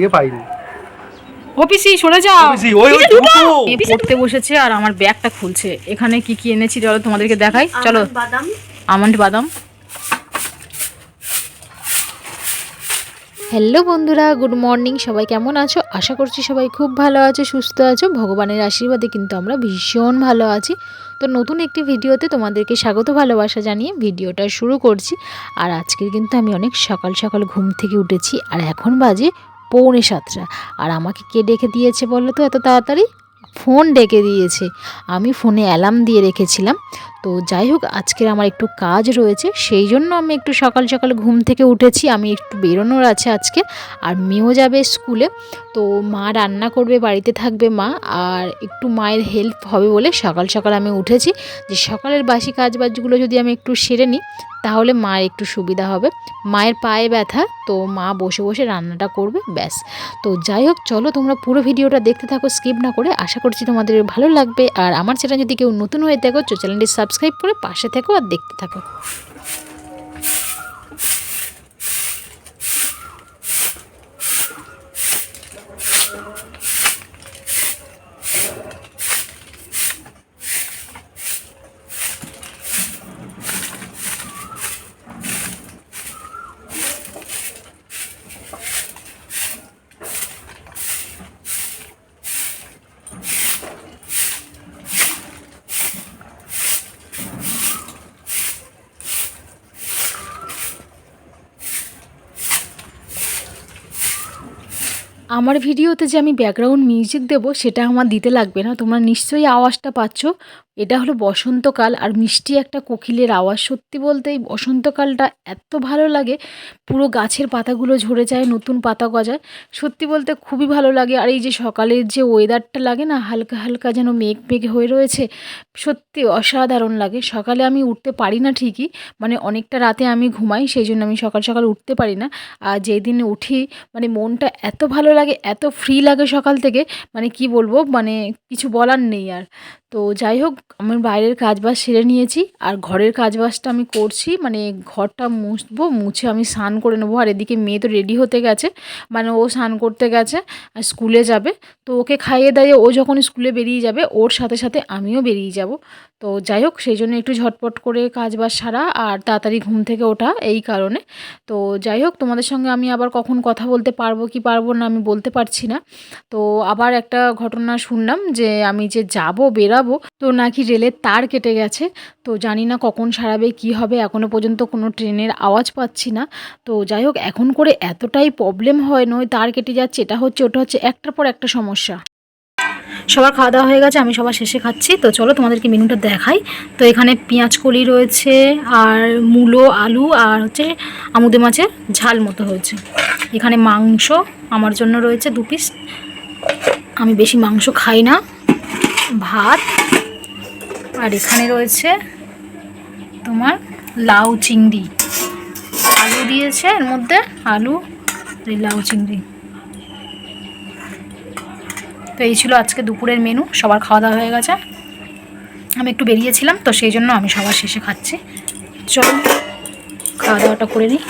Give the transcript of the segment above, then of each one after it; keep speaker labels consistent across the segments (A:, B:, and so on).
A: ইয়ে পাইনি।
B: সরে যাও।
A: ওই, ওই,
B: পিসি পড়তে বসেছে আর আমার ব্যাগটা খুলছে। এখানে কি কি এনেছি চলো তোমাদেরকে দেখাই। চলো।
C: বাদাম।
B: আমন্ড বাদাম।
D: হ্যালো বন্ধুরা গুড মর্নিং সবাই কেমন আছো? আশা করছি সবাই খুব ভালো আছো সুস্থ আছো। ভগবানের আশীর্বাদে কিন্তু আমরা ভীষণ ভালো আছি। তো নতুন একটি ভিডিওতে তোমাদেরকে স্বাগত ভালোবাসা জানিয়ে ভিডিওটা শুরু করছি। আর আজকের কিন্তু আমি অনেক সকাল সকাল ঘুম থেকে উঠেছি। আর এখন বাজে পৌনে সাতটা আর আমাকে কে ডেকে দিয়েছে বলো তো এত তাড়াতাড়ি? ফোন ডেকে দিয়েছে। আমি ফোনে অ্যালার্ম দিয়ে রেখেছিলাম। তো যাই হোক, আজকের আমার একটু কাজ রয়েছে, সেই জন্য আমি একটু সকাল সকাল ঘুম থেকে উঠেছি। আমি একটু বেরোনোর আছে আজকে, আর মেয়েও যাবে স্কুলে, তো মা রান্না করবে, বাড়িতে থাকবে মা, আর একটু মায়ের হেল্প হবে বলে সকাল সকাল আমি উঠেছি। যে সকালের বাসি কাজ বাজগুলো যদি আমি একটু সেরে নিই, তাহলে মায়ের একটু সুবিধা হবে। মায়ের পায়ে ব্যথা, তো মা বসে বসে রান্নাটা করবে, ব্যাস। তো যাই হোক, চলো তোমরা পুরো ভিডিওটা দেখতে থাকো, স্কিপ না করে। আশা করছি তোমাদের ভালো লাগবে। আর আমার চ্যানেল যদি কেউ নতুন হয়ে থাকো চ্যানেলটি সাবস্ক্রাইব করে পাশে থেকো আর দেখতে থাকো। আমার ভিডিওতে যে আমি ব্যাকগ্রাউন্ড মিউজিক দেব, সেটা আমার দিতে লাগবে না। তোমরা নিশ্চয়ই আওয়াজটা পাচ্ছ। এটা হলো বসন্তকাল আর মিষ্টি একটা কোকিলের আওয়াজ। সত্যি বলতে এই বসন্তকালটা এত ভালো লাগে, পুরো গাছের পাতাগুলো ঝরে যায়, নতুন পাতা গজায়। সত্যি বলতে খুবই ভালো লাগে আর এই যে সকালের যে ওয়েদারটা লাগে না, হালকা হালকা যেন মেঘ মেঘ হয়ে রয়েছে, সত্যি অসাধারণ লাগে। সকালে আমি উঠতে পারি না ঠিকই মানে অনেকটা রাতে আমি ঘুমাই, সেই জন্য আমি সকাল সকাল উঠতে পারি না। আর যেই দিন উঠি মানে মনটা এত ভালো লাগে, এত ফ্রি লাগে সকাল থেকে মানে কি বলব মানে কিছু বলার নেই আর। তো যাই হোক আমার বাইরের কাজবাজ সেরে নিয়েছি আর ঘরের কাজবাজটা আমি করছি মানে ঘরটা মুছবো, মুছে আমি স্নান করে নেব। আর এদিকে মেয়ে তো রেডি হতে গেছে মানে ও স্নান করতে গেছে, আর স্কুলে যাবে। তো ওকে খাইয়ে দাইয়ে ও যখন স্কুলে বেরিয়ে যাবে, ওর সাথে সাথে আমিও বেরিয়ে যাব। তো যাই হোক, সেই জন্য একটু ঝটপট করে কাজবাজ সারা আর তাড়াতাড়ি ঘুম থেকে ওঠা এই কারণে। তো যাই হোক, তোমাদের সঙ্গে আমি আবার কখন কথা বলতে পারব কি পারব না আমি বলতে পারছি না। তো আবার একটা ঘটনা শুনলাম যে আমি যে যাব, বেরাবো, তো নাকি রেলের তার কেটে গেছে। তো জানি না কখন সারাবে, কি হবে এখনও পর্যন্ত কোনো ট্রেনের আওয়াজ পাচ্ছি না। তো যাই হোক, এখন করে এতটাই প্রবলেম হয় নয় তার কেটে যাচ্ছে, এটা হচ্ছে, ওটা হচ্ছে, একটার পর একটা সমস্যা। সবার খাওয়া দাওয়া হয়ে গেছে, আমি সবার শেষে খাচ্ছি। তো চলো তোমাদেরকে মেনুটা দেখাই। তো এখানে পেঁয়াজ কলি রয়েছে, আর মূলো, আলু, আর হচ্ছে আমুদে মাছের ঝাল মতো হয়েছে। এখানে মাংস আমার জন্য রয়েছে দু পিস আমি বেশি মাংস খাই না। ভাত। আর এখানে রয়েছে তোমার লাউ চিংড়ি। আলু দিয়েছে, এর মধ্যে আলু লাউ চিংড়ি। তো এই ছিল আজকে দুপুরের মেনু সবার খাওয়া দাওয়া হয়ে গেছে। আমি একটু বেরিয়েছিলাম, তো সেই জন্য আমি সবার শেষে খাচ্ছি। চলো খাওয়া দাওয়াটা করে নিই।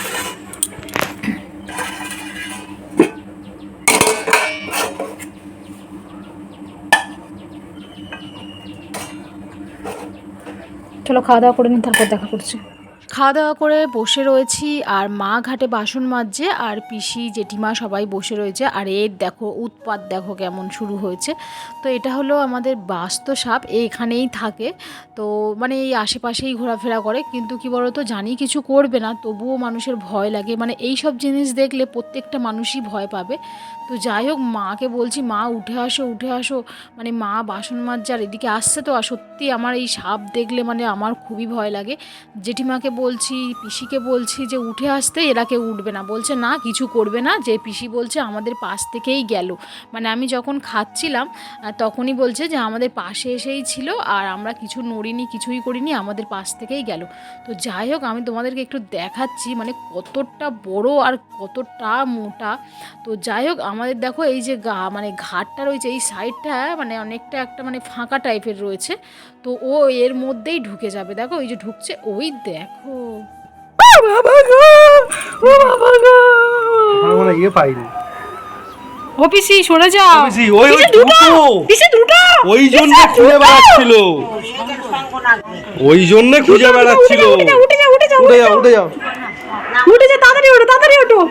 D: চলো খাওয়া দাওয়া করে নিন তারপর দেখা করছি। খাওয়া দাওয়া করে বসে রয়েছি আর মা ঘাটে বাসন মাজছে আর পিসি জেঠিমা সবাই বসে রয়েছে। আর এর দেখো, উৎপাত দেখো কেমন শুরু হয়েছে। তো এটা হলো আমাদের বাস্ত সাপ এখানেই থাকে। তো মানে এই আশেপাশেই ঘোরাফেরা করে, কিন্তু কি বলতো, জানি কিছু করবে না, তবুও মানুষের ভয় লাগে। মানে এই সব জিনিস দেখলে প্রত্যেকটা মানুষই ভয় পাবে। তো যাই হোক, মাকে বলছি, মা, উঠে আসো উঠে আসো। মানে মা বাসন মাজছে আর এদিকে আসছে তো, আর সত্যি আমার এই সাপ দেখলে মানে আমার খুবই ভয় লাগে। জেঠিমাকে বলছি, পিসিকে বলছি যে উঠে আসতে এরা কেউ উঠবে না। বলছে, না, কিছু করবে না। যে পিসি বলছে, আমাদের পাশ থেকেই গেল। মানে আমি যখন খাচ্ছিলাম তখনই বলছে যে, আমাদের পাশে এসেই ছিল আর আমরা কিছু নড়িনি, কিছুই করিনি, আমাদের পাশ থেকেই গেল। তো যাই হোক, আমি তোমাদেরকে একটু দেখাচ্ছি মানে কতটা বড় আর কতটা মোটা। তো যাই হোক, আমাদের দেখো এই যে গা মানে ঘাটটা রয়েছে, এই সাইডটা মানে অনেকটা একটা মানে ফাঁকা টাইপের রয়েছে। তো ও এর মধ্যেই ঢুকে যাবে। দেখো ওই যে ঢুকছে, ওই দেখো।
B: পিসি সরে যাও।
A: পিসি, ওই- ওই
B: দুটো
A: দুটো।
B: দুটো।
A: ওই জন্য খুঁজে বেড়াচ্ছিল। ওই জন্য খুঁজে বেড়াচ্ছিল।
B: উঠে যাও উঠে যাও উঠে যাও
A: উঠে যাও উঠে যাও।
B: তাড়াতাড়ি ওঠো তাড়াতাড়ি ওঠো।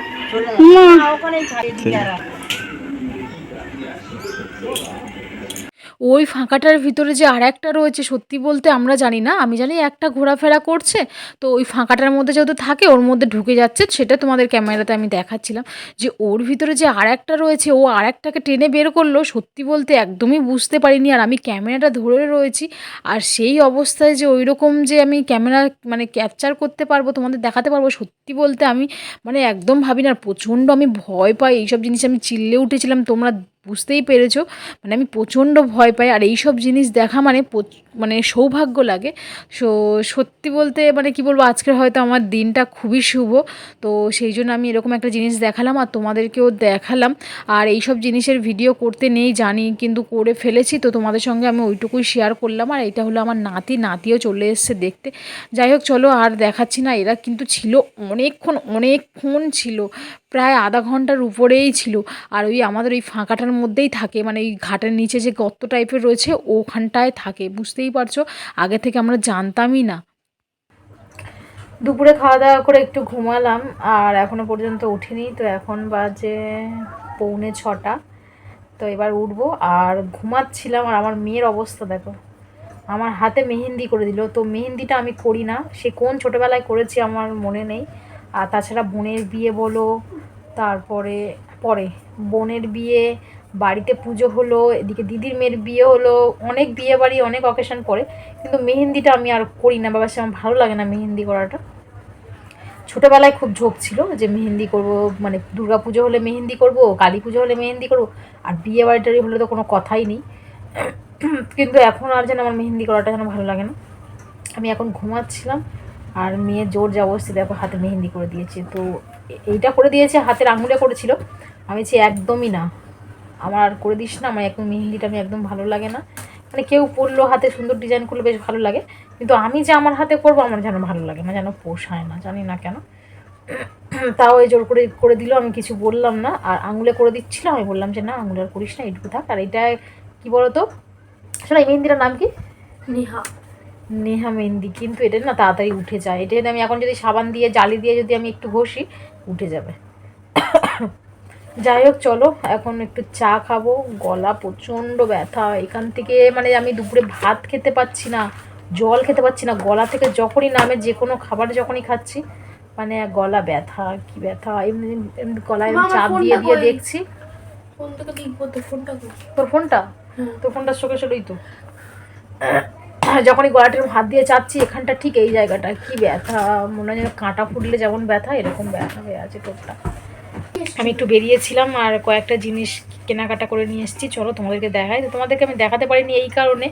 D: ওই ফাঁকাটার ভিতরে যে আর একটা রয়েছে, সত্যি বলতে আমরা জানি না। আমি জানি একটা ঘোরাফেরা করছে, তো ওই ফাঁকাটার মধ্যে যেহেতু থাকে, ওর মধ্যে ঢুকে যাচ্ছে, সেটা তোমাদের ক্যামেরাতে আমি দেখাচ্ছিলাম। যে ওর ভিতরে যে আর একটা রয়েছে, ও আর একটাকে টেনে বের করল, সত্যি বলতে একদমই বুঝতে পারিনি, আর আমি ক্যামেরাটা ধরে রয়েছি। আর সেই অবস্থায় যে ওই রকম যে আমি ক্যামেরা মানে ক্যাপচার করতে পারব, তোমাদের দেখাতে পারব, সত্যি বলতে আমি মানে একদম ভাবি না প্রচণ্ড আমি ভয় পাই, এইসব জিনিস আমি চিল্লে উঠেছিলাম, তোমরা বুঝতেই পেরেছ। মানে আমি প্রচণ্ড ভয় পাই আর এইসব জিনিস দেখা মানে মানে সৌভাগ্য লাগে। সো, সত্যি বলতে মানে কি বলব আজকে হয়তো আমার দিনটা খুবই শুভ। তো সেই জন্য আমি এরকম একটা জিনিস দেখালাম আর তোমাদেরকেও দেখালাম। আর এইসব জিনিসের ভিডিও করতে নেই, জানি কিন্তু করে ফেলেছি। তো তোমাদের সঙ্গে আমি ওইটুকুই শেয়ার করলাম আর এটা হলো আমার নাতি। নাতিও চলে এসছে দেখতে। যাই হোক, চলো আর দেখাচ্ছি না। এরা কিন্তু ছিল অনেকক্ষণ অনেকক্ষণ ছিল। প্রায় আধা ঘণ্টার উপরেই ছিল। আর ওই আমাদের ওই ফাঁকাটার মধ্যেই থাকে। মানে ওই ঘাটের নিচে যে গর্ত টাইপের রয়েছে, ওখানটায় থাকে। বুঝতেই পারছ, আগে থেকে আমরা জানতামই না। দুপুরে খাওয়া দাওয়া করে একটু ঘুমালাম, আর এখনও পর্যন্ত উঠিনি, তো এখন বাজে পৌনে ছটা। তো এবার উঠবো, আর ঘুমাচ্ছিলাম, আর আমার মেয়ের অবস্থা দেখো। আমার হাতে মেহেন্দি করে দিল, তো মেহেন্দিটা আমি করি না, সে কোন ছোটোবেলায় করেছি আমার মনে নেই। আর তাছাড়া বোনের বিয়ে বলো, তারপরে, পরে, বোনের বিয়ে বাড়িতে পুজো হলো, এদিকে দিদির মেয়ের বিয়ে হলো, অনেক বিয়ে বাড়ি অনেক অকেশন পরে কিন্তু মেহেন্দিটা আমি আর করি না। বাবা, সে আমার ভালো লাগে না মেহেন্দি করাটা। ছোটোবেলায় খুব ঝোঁক ছিল যে মেহেন্দি করব মানে দুর্গা পুজো হলে মেহেন্দি করব, কালী পুজো হলে মেহেন্দি করব, আর বিয়ে বাড়ি টাড়ি হলে তো কোনো কথাই নেই। কিন্তু এখন আর যেন আমার মেহেন্দি করাটা যেন ভালো লাগে না। আমি এখন ঘুমাচ্ছিলাম, আর মেয়ে জোর জবরদস্তি দেখো হাতে মেহেন্দি করে দিয়েছে। তো এইটা করে দিয়েছে, হাতের আঙুলে করেছিল। আমি বলছি একদমই না। আমার আর করে দিস না আমার একদম মেহেন্দিটা আমি একদম ভালো লাগে না। মানে কেউ পরলো হাতে সুন্দর ডিজাইন করলে বেশ ভালো লাগে। কিন্তু আমি যে আমার হাতে করব আমার যেন ভালো লাগে না যেন পোষায় না জানি না কেন। তাও এই জোর করে করে দিল আমি কিছু বললাম না। আর আঙুলে করে দিচ্ছিল আমি বললাম যে না আঙুলে আর করিস না এইটুকু থাক। আর এটা কি বলতো? শোনো এই মেহেন্দিটার নাম কি?
C: নেহা।
D: নেহা মেহেন্দি। কিন্তু এটা না তাড়াতাড়ি উঠে যায়। এটা যদি আমি এখন যদি সাবান দিয়ে জালি দিয়ে যদি আমি একটু ঘষি উঠে যাবে। যাই হোক চলো এখন একটু চা খাব। গলা প্রচণ্ড ব্যথা। এখান থেকে মানে আমি দুপুরে ভাত খেতে পাচ্ছি না জল খেতে পাচ্ছি না। গলা থেকে যখনই নামে যে কোনো খাবার যখনই খাচ্ছি মানে গলা ব্যথা কি ব্যথা? এমনি এমনি গলায় চাপ দিয়ে দিয়ে দেখছি? তোর ফোনটা?
C: হুম।
D: তোর ফোনটা চোখে চলেই তো। যখনই গলাটার হাত দিয়ে চাচ্ছি এখানটা ঠিক এই জায়গাটা। কি ব্যথা মনে হয় যেন কাঁটা ফুটলে যেমন ব্যথা এরকম ব্যথা হয়ে আছে টোপটা আমি একটু বেরিয়েছিলাম আর কয়েকটা জিনিস কেনাকাটা করে নিয়ে এসেছি। চলো তোমাদেরকে দেখাই। তো তোমাদেরকে আমি দেখাতে পারিনি এই কারণে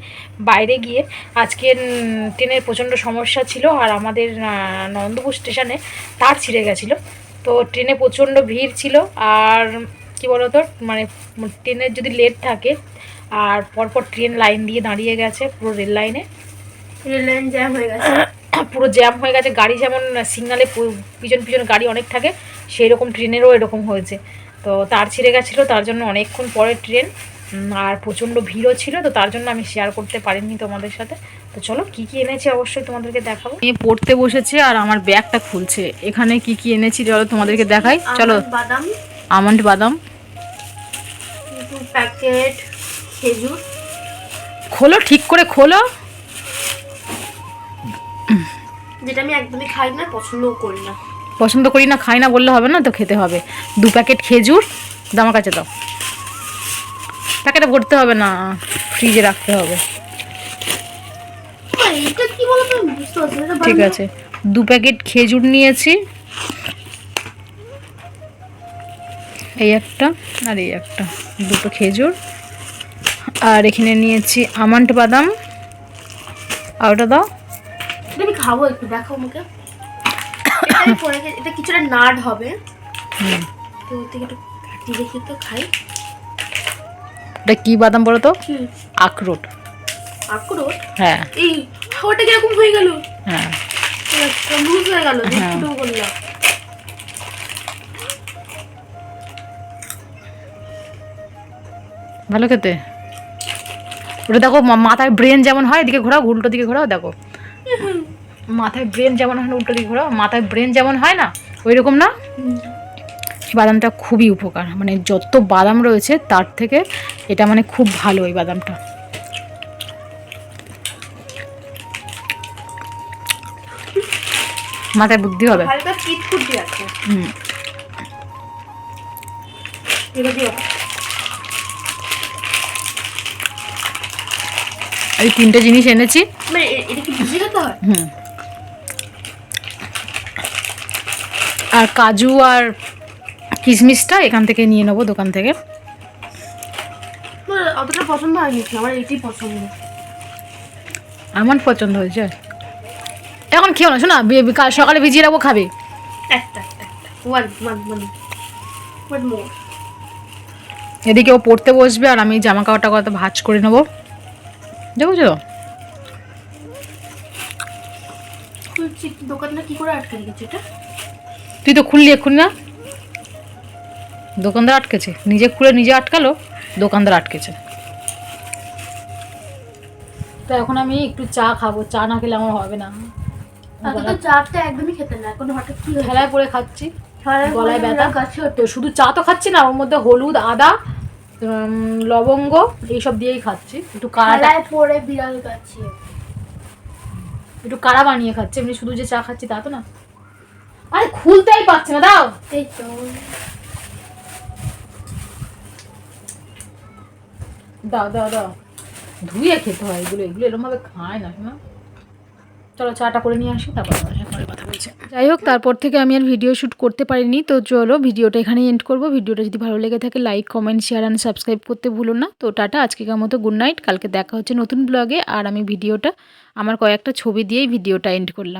D: বাইরে গিয়ে। আজকে ট্রেনের প্রচণ্ড সমস্যা ছিল আর আমাদের নন্দপুর স্টেশনে তার ছিঁড়ে গেছিল। তো ট্রেনে প্রচণ্ড ভিড় ছিল আর কি বলতো মানে ট্রেনের যদি লেট থাকে আর পরপর ট্রেন লাইন দিয়ে দাঁড়িয়ে গেছে পুরো রেল লাইনে।
C: রেল লাইন জ্যাম হয়ে গেছে।
D: পুরো জ্যাম হয়ে গেছে গাড়ি যেমন সিগনালে পিছন পিছন গাড়ি অনেক থাকে সেই রকম ট্রেনেরও এরকম হয়েছে। তো তার ছিঁড়ে গেছিল তার জন্য অনেকক্ষণ পরে ট্রেন আর প্রচণ্ড ভিড়ও ছিল তো তার জন্য আমি শেয়ার করতে পারিনি তোমাদের সাথে। তো চলো কি কি এনেছি অবশ্যই তোমাদেরকে দেখাবো।
B: মেয়ে পড়তে বসেছে আর আমার ব্যাগটা খুলছে। এখানে কি কি এনেছি চলো তোমাদেরকে দেখাই। চলো।
C: বাদাম।
B: আমন্ড বাদাম।
C: প্যাকেট খেজুর।
B: খোলো ঠিক করে খোলো।
C: যেটা আমি একদমই খাই না পছন্দও করি না।
B: পছন্দ করি না খাই না বললে হবে না তো খেতে হবে। দু প্যাকেট খেজুর আমার কাছে দাও। প্যাকেটে ভরতে হবে না ফ্রিজে রাখতে হবে। ঠিক আছে। দু প্যাকেট খেজুর নিয়েছি। এই একটা আর এই একটা দুটো খেজুর। আর এখানে নিয়েছি আমন্ড বাদাম। আর ওটা দাও।
C: খাব একটু দেখো আমাকে। এটা কিছুটা নাড হবে। তো থেকে একটু কাটিয়ে দেখি তো খাই।
B: এটা কি বাদাম বলো তো? আখরোট।
C: আখরোট?
B: হ্যাঁ।
C: এই হাওয়াটা কীরকম হয়ে গেল?
B: হ্যাঁ।
C: লুজ হয়ে গেল
B: হ্যাঁ।
C: একটু করলাম।
D: ভালো খেতে। ওটা দেখো মাথায় ব্রেন যেমন হয় এদিকে ঘোরাও উল্টো দিকে ঘোরাও দেখো। মাথায় ব্রেন যেমন হয় না উল্টো দিকে ঘোরাও মাথায় ব্রেন যেমন হয় না ওই রকম না বাদামটা খুবই উপকার মানে যত বাদাম রয়েছে তার থেকে এটা মানে খুব ভালো এই বাদামটা। মাথায় বুদ্ধি হবে? হুম। এই তিনটে জিনিস এনেছি।
C: মানে
D: হুম। আর কাজু আর কিশমিশটা এখান থেকে নিয়ে নেব দোকান থেকে।
C: আমার অতটা পছন্দ হয়নি আমার এটাই পছন্দ।
D: আমার পছন্দ হয়েছে। এখন খেও না শোনা কাল সকালে ভিজিয়ে রাখব খাবে? এদিকে ও পড়তে বসবে আর আমি জামা কাপড়টা কত ভাজ করে নেব।
C: খুলছি দোকানটা কি করে আটকে রেখেছে এটা?
D: তুই তো খুললি এক্ষুনি না? দোকানদার আটকেছে। নিজে খুলে নিজে আটকালো দোকানদার আটকেছে। তো এখন আমি একটু চা খাব। চা না খেলে আমার হবে না।
C: চাটা একদমই খেতে না। এখন হঠাৎ কি
D: খেলায় পড়ে খাচ্ছি।
C: গলায়
D: ব্যথা। তো শুধু চা তো খাচ্ছি না ওর মধ্যে হলুদ আদা লবঙ্গ এইসব দিয়েই খাচ্ছি। একটু
C: বিড়াল গাছে
D: একটু কাড়া বানিয়ে খাচ্ছি। এমনি শুধু যে চা খাচ্ছি তা তো না। আরে খুলতেই পারছে না দাও।
C: এই তো।
D: দাও দাও দাও। ধুয়ে খেতে হয় এগুলো এগুলো এরকমভাবে খায় না না চলো চাটা করে নিয়ে আসি তারপর পরে কথা বলছি।
E: যাই হোক তারপর থেকে আমি আর ভিডিও শ্যুট করতে পারিনি তো চলো ভিডিওটা এখানেই এন্ড করব। ভিডিওটা যদি ভালো লেগে থাকে like comment share and subscribe করতে ভুলো না। তো টাটা আজকেকার মতো গুড নাইট কালকে দেখা হচ্ছে নতুন ব্লগে আর আমি ভিডিওটা আমার কয়েকটা ছবি দিয়েই ভিডিওটা এন্ড করলাম।